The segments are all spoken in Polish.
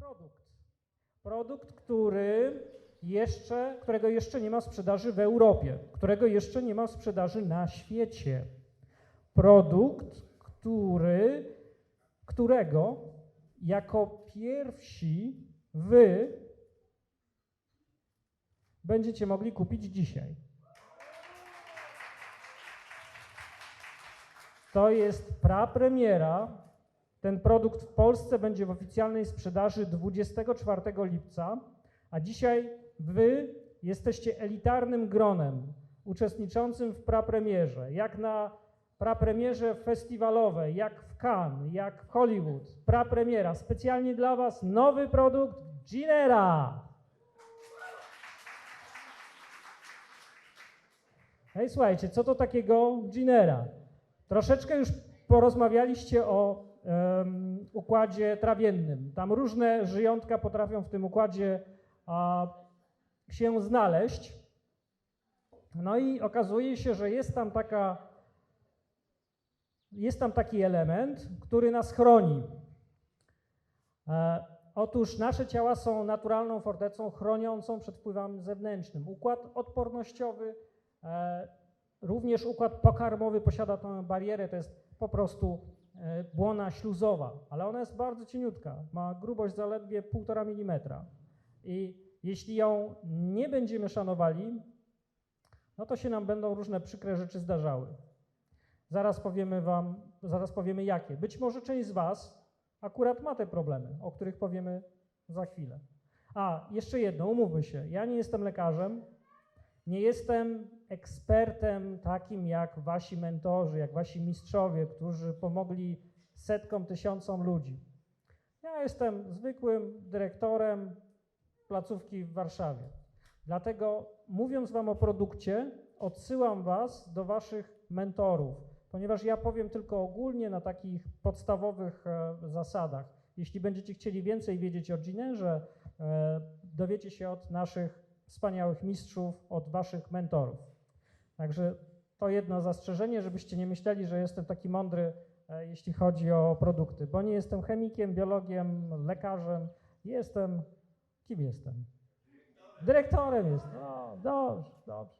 produkt. Produkt, który jeszcze, którego jeszcze nie ma sprzedaży w Europie, którego jeszcze nie ma sprzedaży na świecie. Produkt, który, którego jako pierwsi wy będziecie mogli kupić dzisiaj. To jest prapremiera. Ten produkt w Polsce będzie w oficjalnej sprzedaży 24 lipca, a dzisiaj wy jesteście elitarnym gronem uczestniczącym w prapremierze. Jak na prapremierze festiwalowej, jak w Cannes, jak w Hollywood. Prapremiera. Specjalnie dla was nowy produkt Ginera. Hej, słuchajcie, co to takiego Ginera? Troszeczkę już porozmawialiście o em, układzie trawiennym. Tam różne żyjątka potrafią w tym układzie a, się znaleźć. No i okazuje się, że jest tam taka, jest tam taki element, który nas chroni. E, otóż nasze ciała są naturalną fortecą chroniącą przed wpływem zewnętrznym. Układ odpornościowy, e, również układ pokarmowy posiada tę barierę, to jest po prostu błona śluzowa, ale ona jest bardzo cieniutka, ma grubość zaledwie 1,5 mm. I jeśli ją nie będziemy szanowali, no to się nam będą różne przykre rzeczy zdarzały. Zaraz powiemy Wam, zaraz powiemy jakie. Być może część z Was akurat ma te problemy, o których powiemy za chwilę. A, jeszcze jedno, umówmy się, ja nie jestem lekarzem, nie jestem ekspertem takim jak Wasi mentorzy, jak Wasi mistrzowie, którzy pomogli setkom, tysiącom ludzi. Ja jestem zwykłym dyrektorem placówki w Warszawie. Dlatego mówiąc Wam o produkcie, odsyłam Was do Waszych mentorów, ponieważ ja powiem tylko ogólnie na takich podstawowych e, zasadach. Jeśli będziecie chcieli więcej wiedzieć o Ginerze, e, dowiecie się od naszych wspaniałych mistrzów, od Waszych mentorów. Także to jedno zastrzeżenie, żebyście nie myśleli, że jestem taki mądry, e, jeśli chodzi o produkty, bo nie jestem chemikiem, biologiem, lekarzem, jestem, kim jestem? Dyrektorem jest. No, dobrze, dobrze.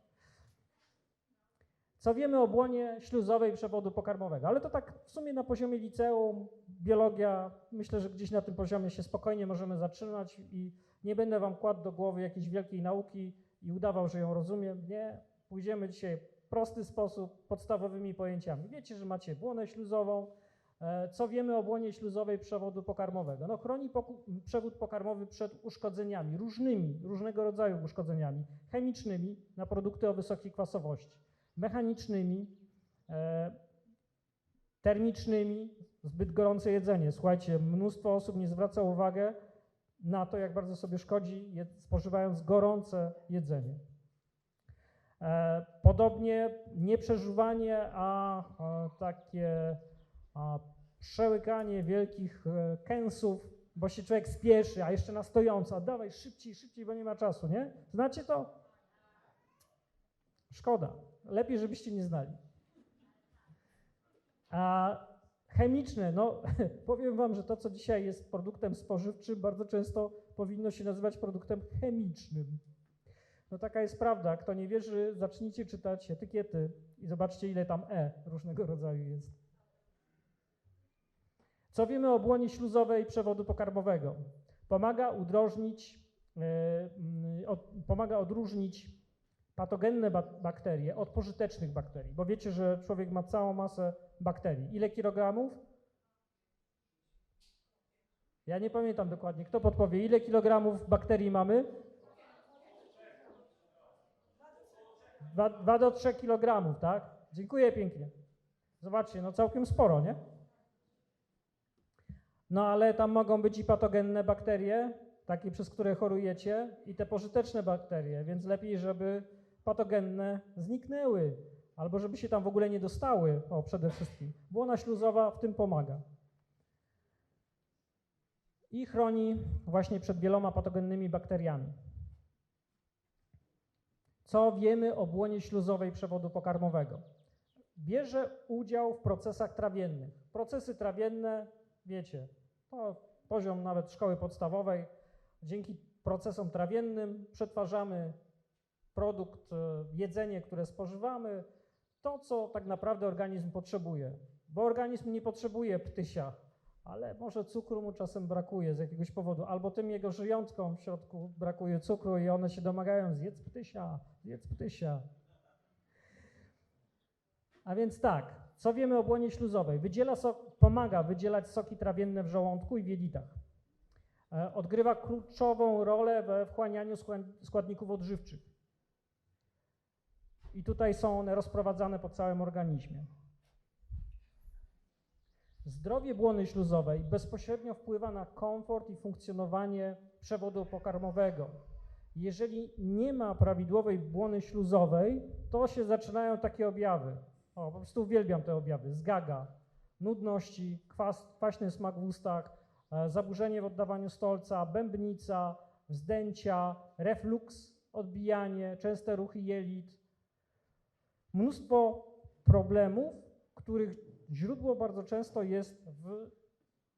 Co wiemy o błonie śluzowej przewodu pokarmowego? Ale to tak w sumie na poziomie liceum, biologia, myślę, że gdzieś na tym poziomie się spokojnie możemy zatrzymać i nie będę wam kładł do głowy jakiejś wielkiej nauki i udawał, że ją rozumiem. Nie, pójdziemy dzisiaj w prosty sposób, podstawowymi pojęciami. Wiecie, że macie błonę śluzową. E, Co wiemy o błonie śluzowej przewodu pokarmowego? No, chroni przewód pokarmowy przed uszkodzeniami, różnymi, różnego rodzaju uszkodzeniami, chemicznymi na produkty o wysokiej kwasowości, mechanicznymi, e, termicznymi, zbyt gorące jedzenie. Słuchajcie, mnóstwo osób nie zwraca uwagi na to, jak bardzo sobie szkodzi, spożywając gorące jedzenie. E, Podobnie nieprzeżuwanie, a, takie przełykanie wielkich e, kęsów, bo się człowiek spieszy, a jeszcze na stojąco, a dawaj szybciej, szybciej, bo nie ma czasu, nie? Znacie to? Szkoda. Lepiej, żebyście nie znali. A chemiczne, no powiem Wam, że to, co dzisiaj jest produktem spożywczym, bardzo często powinno się nazywać produktem chemicznym. No taka jest prawda. Kto nie wierzy, zacznijcie czytać etykiety i zobaczcie, ile tam E różnego rodzaju jest. Co wiemy o błonie śluzowej przewodu pokarmowego? Pomaga udrożnić, e, mm, pomaga odróżnić patogenne ba- bakterie od pożytecznych bakterii, bo wiecie, że człowiek ma całą masę bakterii. Ile kilogramów? Ja nie pamiętam dokładnie. Kto podpowie, ile kilogramów bakterii mamy? 2 do 3 kilogramów, tak? Dziękuję pięknie. Zobaczcie, no całkiem sporo, nie? No ale tam mogą być i patogenne bakterie, takie przez które chorujecie, i te pożyteczne bakterie, więc lepiej, żeby patogenne zniknęły, albo żeby się tam w ogóle nie dostały, o przede wszystkim. Błona śluzowa w tym pomaga. I chroni właśnie przed wieloma patogennymi bakteriami. Co wiemy o błonie śluzowej przewodu pokarmowego? Bierze udział w procesach trawiennych. Procesy trawienne, wiecie, to poziom nawet szkoły podstawowej. Dzięki procesom trawiennym przetwarzamy produkt, e, jedzenie, które spożywamy, to co tak naprawdę organizm potrzebuje. Bo organizm nie potrzebuje ptysia, ale może cukru mu czasem brakuje z jakiegoś powodu, albo tym jego żyjątkom w środku brakuje cukru i one się domagają zjedz ptysia, zjedz ptysia. A więc tak, co wiemy o błonie śluzowej? Wydziela sok, pomaga wydzielać soki trawienne w żołądku i w jelitach. E, Odgrywa kluczową rolę we wchłanianiu skład- składników odżywczych. I tutaj są one rozprowadzane po całym organizmie. Zdrowie błony śluzowej bezpośrednio wpływa na komfort i funkcjonowanie przewodu pokarmowego. Jeżeli nie ma prawidłowej błony śluzowej, to się zaczynają takie objawy. O, po prostu uwielbiam te objawy. Zgaga, nudności, kwas, kwaśny smak w ustach, e, zaburzenie w oddawaniu stolca, bębnica, wzdęcia, refluks, odbijanie, częste ruchy jelit. Mnóstwo problemów, których źródło bardzo często jest w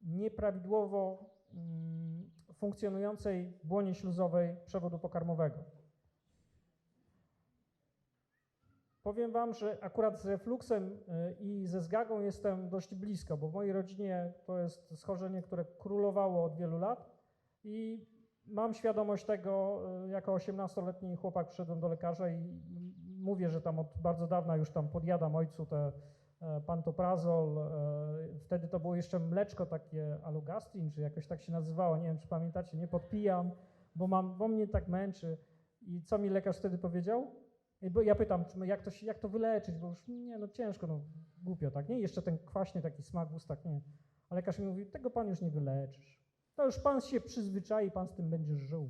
nieprawidłowo mm, funkcjonującej błonie śluzowej przewodu pokarmowego. Powiem Wam, że akurat z refluksem y, i ze zgagą jestem dość blisko, bo w mojej rodzinie to jest schorzenie, które królowało od wielu lat i mam świadomość tego, y, jako 18-letni chłopak przyszedłem do lekarza i mówię, że tam od bardzo dawna już tam podjadam ojcu te pantoprazol, e, wtedy to było jeszcze mleczko takie alugastrin, czy jakoś tak się nazywało, nie wiem czy pamiętacie, nie podpijam, bo, mam, bo mnie tak męczy. I co mi lekarz wtedy powiedział? Bo ja pytam, jak to, się, jak to wyleczyć, bo już nie, no ciężko, no głupio, tak, nie? Jeszcze ten kwaśny taki smak w ustach, nie. A lekarz mi mówi, tego pan już nie wyleczysz. To już pan się przyzwyczai, pan z tym będziesz żył.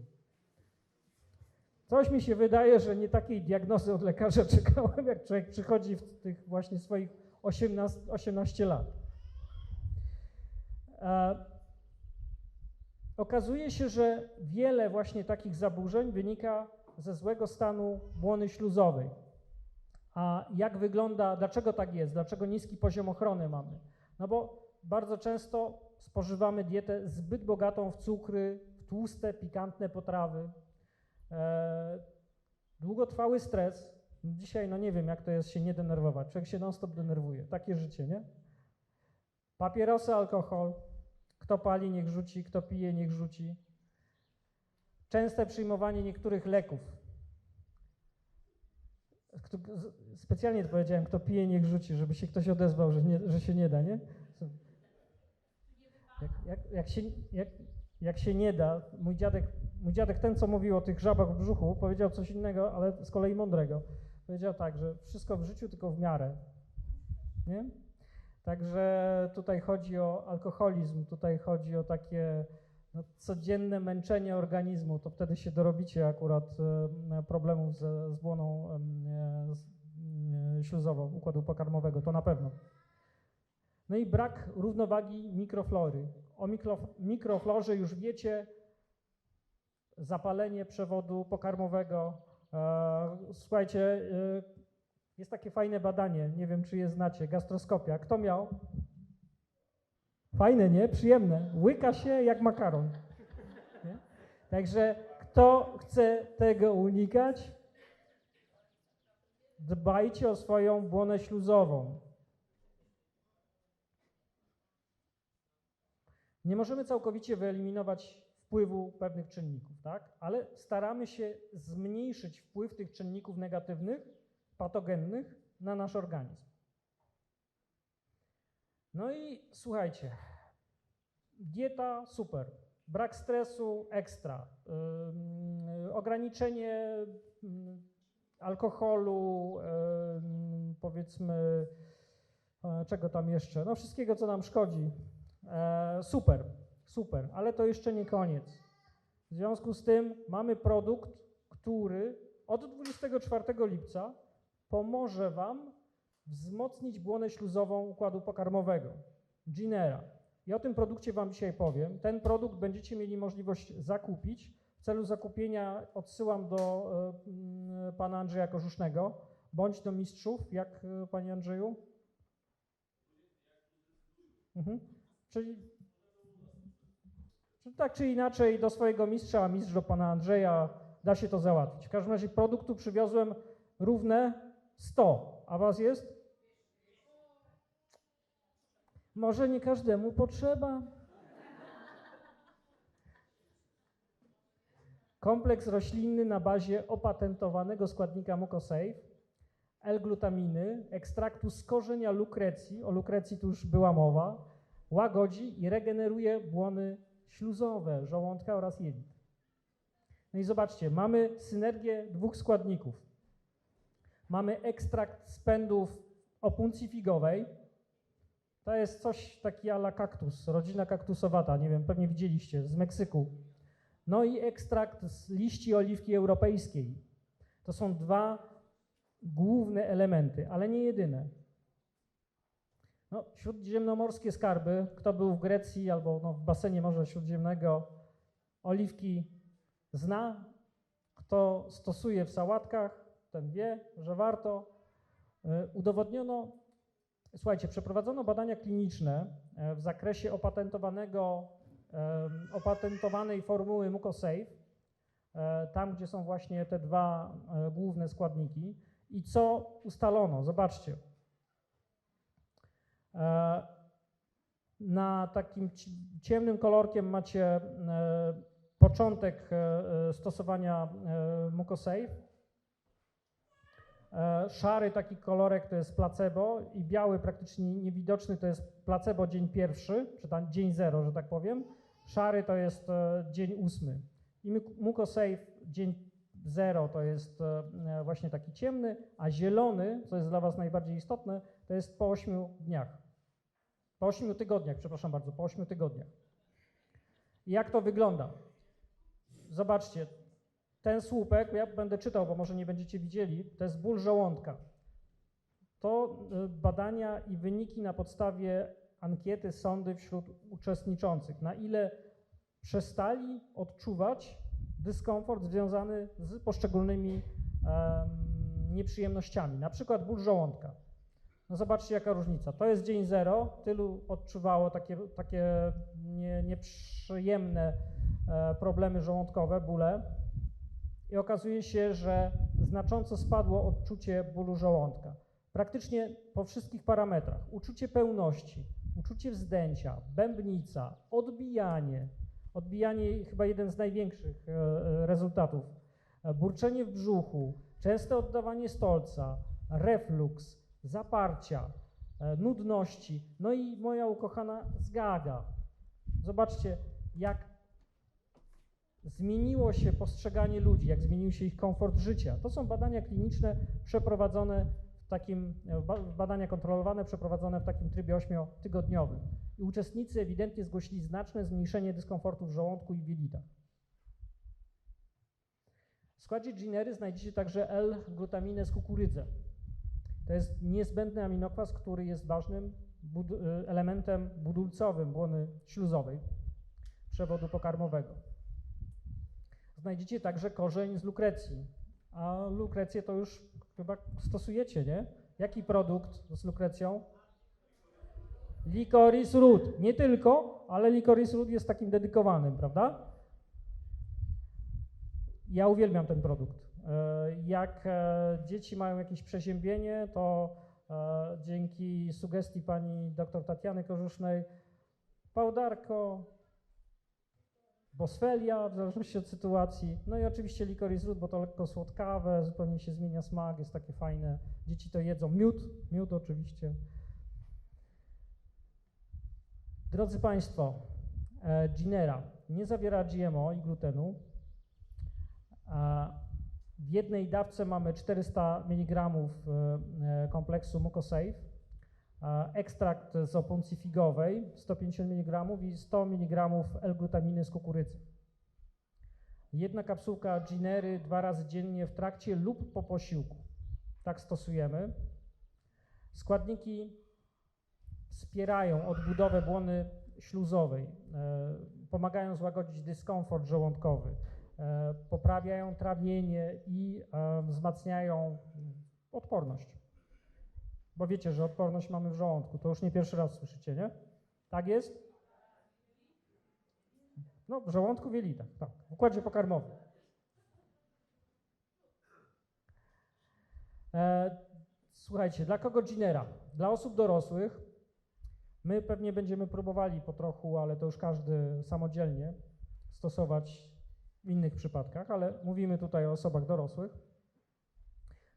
Coś mi się wydaje, że nie takiej diagnozy od lekarza czekałem, jak człowiek przychodzi w tych właśnie swoich 18, 18 lat. E, okazuje się, że wiele właśnie takich zaburzeń wynika ze złego stanu błony śluzowej. A jak wygląda, dlaczego tak jest, dlaczego niski poziom ochrony mamy? No bo bardzo często spożywamy dietę zbyt bogatą w cukry, w tłuste, pikantne potrawy. E, długotrwały stres. Dzisiaj, no nie wiem, jak to jest się nie denerwować. Człowiek się non-stop denerwuje. Takie życie, nie? Papierosy, alkohol. Kto pali, niech rzuci, kto pije, niech rzuci. Częste przyjmowanie niektórych leków. Kto, specjalnie to powiedziałem, kto pije, niech rzuci, żeby się ktoś odezwał, że, nie, że się nie da, nie? Jak, jak, jak, się, jak, jak się nie da, mój dziadek, mój dziadek, ten co mówił o tych żabach w brzuchu, powiedział coś innego, ale z kolei mądrego. Powiedział tak, że wszystko w życiu tylko w miarę. Nie? Także tutaj chodzi o alkoholizm, tutaj chodzi o takie no, codzienne męczenie organizmu, to wtedy się dorobicie akurat e, problemów ze, z błoną e, e, śluzową układu pokarmowego, to na pewno. No i brak równowagi mikroflory. O mikro, mikroflorze już wiecie, zapalenie przewodu pokarmowego. Słuchajcie, e, jest takie fajne badanie, nie wiem czy je znacie, gastroskopia. Kto miał? Fajne, nie? Przyjemne. Łyka się jak makaron. Nie? Także kto chce tego unikać, dbajcie o swoją błonę śluzową. Nie możemy całkowicie wyeliminować wpływu pewnych czynników, tak? ale staramy się zmniejszyć wpływ tych czynników negatywnych, patogennych na nasz organizm. No i słuchajcie, dieta super, brak stresu ekstra, ym, ograniczenie ym, alkoholu, ym, powiedzmy, e, czego tam jeszcze, no wszystkiego, co nam szkodzi. E, super, super, ale to jeszcze nie koniec. W związku z tym mamy produkt, który od 24 lipca pomoże Wam wzmocnić błonę śluzową układu pokarmowego, Ginera. I o tym produkcie Wam dzisiaj powiem. Ten produkt będziecie mieli możliwość zakupić. W celu zakupienia odsyłam do mm, pana Andrzeja Korzusznego, bądź do mistrzów, jak e, panie Andrzeju? Mhm. Czyli Czy tak czy inaczej do swojego mistrza, a mistrz do pana Andrzeja da się to załatwić. W każdym razie produktu przywiozłem równe 100, a was jest? Może nie każdemu potrzeba. Kompleks roślinny na bazie opatentowanego składnika Mucosafe, L-glutaminy, ekstraktu z korzenia lukrecji, o lukrecji tu już była mowa, łagodzi i regeneruje błony śluzowe żołądka oraz jelit. No i zobaczcie, mamy synergię dwóch składników. Mamy ekstrakt z pędów opuncji figowej. To jest coś taki ala kaktus, rodzina kaktusowata, nie wiem, pewnie widzieliście, z Meksyku. No i ekstrakt z liści oliwki europejskiej. To są dwa główne elementy, ale nie jedyne. No, śródziemnomorskie skarby, kto był w Grecji albo no, w basenie Morza Śródziemnego, oliwki zna, kto stosuje w sałatkach, ten wie, że warto. Y, Udowodniono, słuchajcie, przeprowadzono badania kliniczne e, w zakresie opatentowanego, em, opatentowanej formuły Mucosafe, e, tam gdzie są właśnie te dwa główne składniki. I co ustalono? Zobaczcie. E, Na takim ci- ciemnym kolorkiem macie e, początek e, stosowania Mucosafe. Szary taki kolorek to jest placebo i biały praktycznie niewidoczny to jest placebo dzień pierwszy, czy tam dzień zero, że tak powiem. Szary to jest dzień ósmy. I Muc- Mucosafe dzień zero to jest właśnie taki ciemny, a zielony, co jest dla Was najbardziej istotne, to jest po 8 dniach. Po 8 tygodniach, przepraszam bardzo, po 8 tygodniach. Jak to wygląda? Zobaczcie, ten słupek, ja będę czytał, bo może nie będziecie widzieli, to jest ból żołądka. To y, badania i wyniki na podstawie ankiety sądy wśród uczestniczących. Na ile przestali odczuwać dyskomfort związany z poszczególnymi em, nieprzyjemnościami, na przykład ból żołądka. No zobaczcie, jaka różnica. To jest dzień zero, tylu odczuwało takie, takie nie, nieprzyjemne e, problemy żołądkowe, bóle. I okazuje się, że znacząco spadło odczucie bólu żołądka. Praktycznie po wszystkich parametrach. Uczucie pełności, uczucie wzdęcia, bębnica, odbijanie. Odbijanie chyba jeden z największych e, e, rezultatów. Burczenie w brzuchu, częste oddawanie stolca, refluks, zaparcia, e, nudności, no i moja ukochana zgaga. Zobaczcie, jak zmieniło się postrzeganie ludzi, jak zmienił się ich komfort życia. To są badania kliniczne przeprowadzone w takim, e, ba- badania kontrolowane, przeprowadzone w takim trybie ośmiotygodniowym. I uczestnicy ewidentnie zgłosili znaczne zmniejszenie dyskomfortu w żołądku i w jelitach. W składzie ginery znajdziecie także L-glutaminę z kukurydzy. To jest niezbędny aminokwas, który jest ważnym bud- y, elementem budulcowym błony śluzowej przewodu pokarmowego. Znajdziecie także korzeń z lukrecji, a lukrecję to już chyba stosujecie, nie? Jaki produkt z lukrecją? Licorice root. Nie tylko, ale licorice root jest takim dedykowanym, prawda? Ja uwielbiam ten produkt. E, Jak e, dzieci mają jakieś przeziębienie, to e, dzięki sugestii pani dr Tatiany Korzusznej pałdarko, bosfelia, w zależności od sytuacji, no i oczywiście licorice root, bo to lekko słodkawe, zupełnie się zmienia smak, jest takie fajne. Dzieci to jedzą. Miód, miód oczywiście. Drodzy Państwo, Ginera nie zawiera GMO i glutenu. W jednej dawce mamy 400 mg e, kompleksu Mucosafe, a ekstrakt z opuncji figowej 150 mg i 100 mg L-glutaminy z kukurydzy. Jedna kapsułka Ginery dwa razy dziennie w trakcie lub po posiłku. Tak stosujemy. Składniki wspierają odbudowę błony śluzowej, e, pomagają złagodzić dyskomfort żołądkowy, e, poprawiają trawienie i e, wzmacniają odporność. Bo wiecie, że odporność mamy w żołądku. To już nie pierwszy raz słyszycie, nie? Tak jest? No, w żołądku, w tak, w układzie pokarmowym. E, słuchajcie, dla kogo Ginera? Dla osób dorosłych. My pewnie będziemy próbowali po trochu, ale to już każdy samodzielnie stosować w innych przypadkach, ale mówimy tutaj o osobach dorosłych,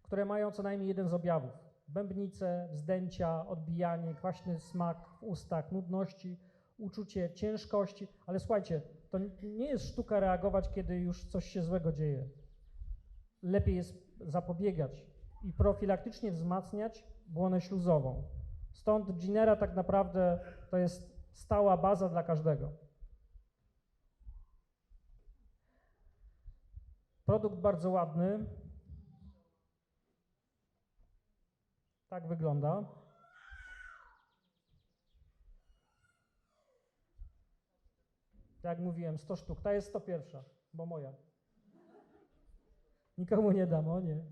które mają co najmniej jeden z objawów. Bębnice, wzdęcia, odbijanie, kwaśny smak w ustach, nudności, uczucie ciężkości, ale słuchajcie, to nie jest sztuka reagować, kiedy już coś się złego dzieje. Lepiej jest zapobiegać i profilaktycznie wzmacniać błonę śluzową. Stąd Ginera tak naprawdę to jest stała baza dla każdego. Produkt bardzo ładny. Tak wygląda. Jak mówiłem, 100 sztuk. Ta jest 101, bo moja. Nikomu nie dam, o nie.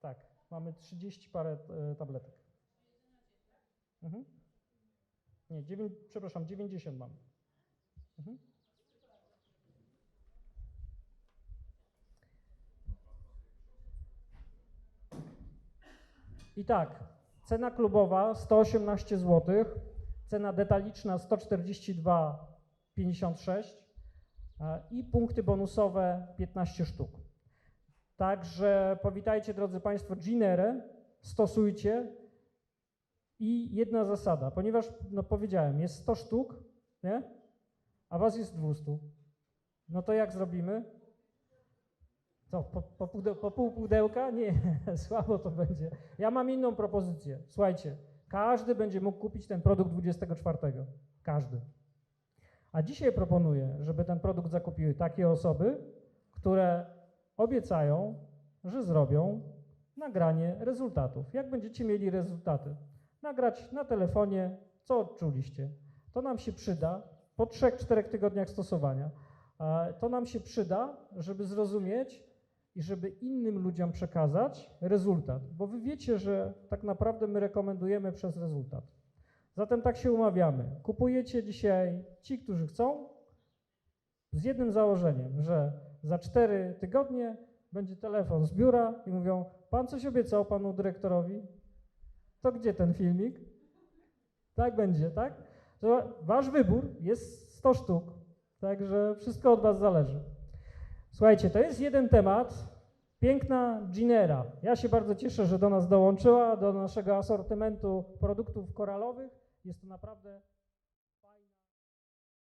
Tak, mamy 30 parę e, tabletek. Mhm. Nie, 9, przepraszam, 90 mam. Mhm. I tak, cena klubowa 118 zł, cena detaliczna 142,56 e, i punkty bonusowe 15 sztuk. Także powitajcie, drodzy Państwo, Ginerę, stosujcie i jedna zasada, ponieważ, no powiedziałem, jest 100 sztuk, nie? A Was jest 200. No to jak zrobimy? Co, po, po, pudeł, po pół pudełka? Nie, słabo to będzie. Ja mam inną propozycję. Słuchajcie, każdy będzie mógł kupić ten produkt 24. Każdy. A dzisiaj proponuję, żeby ten produkt zakupiły takie osoby, które obiecają, że zrobią nagranie rezultatów. Jak będziecie mieli rezultaty? Nagrać na telefonie, co odczuliście. To nam się przyda po 3-4 tygodniach stosowania. To nam się przyda, żeby zrozumieć i żeby innym ludziom przekazać rezultat, bo wy wiecie, że tak naprawdę my rekomendujemy przez rezultat. Zatem tak się umawiamy. Kupujecie dzisiaj ci, którzy chcą, z jednym założeniem, że za 4 tygodnie będzie telefon z biura i mówią: Pan coś obiecał panu dyrektorowi? To gdzie ten filmik? Tak będzie, tak? Wasz wybór jest 100 sztuk, także wszystko od was zależy. Słuchajcie, to jest jeden temat. Piękna Ginera. Ja się bardzo cieszę, że do nas dołączyła, do naszego asortymentu produktów koralowych. Jest to naprawdę